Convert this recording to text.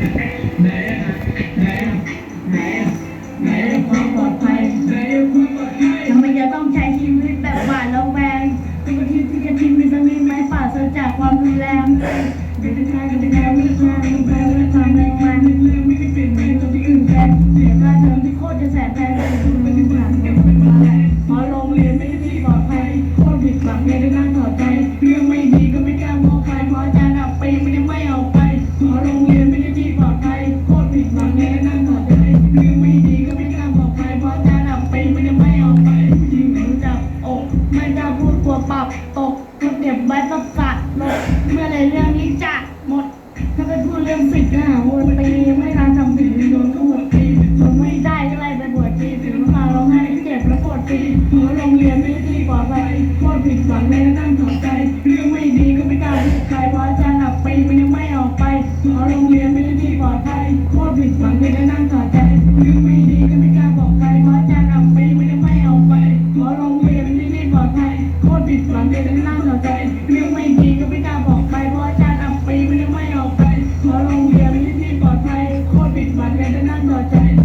ทำไมจะต้องใช้ชีวิตแบบหวาดระแวงทุกอาทิตย์ที่จะทิ้งมีสมีไมป่าสจากความรุนแรงดินทางดินทางไม่ทาง เป่าตกเก็บไว้ประสาทลดเมื่อไรเรื่องนี้จะหมดถ้าไปพูดเรื่องสิทธิ์ก็หาวนปีไม่ทันทำสิ่งโดนก็หมดทีผมไม่ได้ก็เลยไปบวชปีถึงมาร้องไห้เจ็บแล้วปวดปีหัวโรงเรียนไม่ดีกว่าไปโคตรผิดหวังเลยตั้ง หลังจากนั้นน่าสนใจเรื่งไม่ดีก็ไม่กล้าบอกใคเพราะอาจารย์อับปีไม่ได้ไม่ออกไปขอโรงเรียนที่ปลอดภัยโคตรปิดบัตรเลยจะน่าสนใจ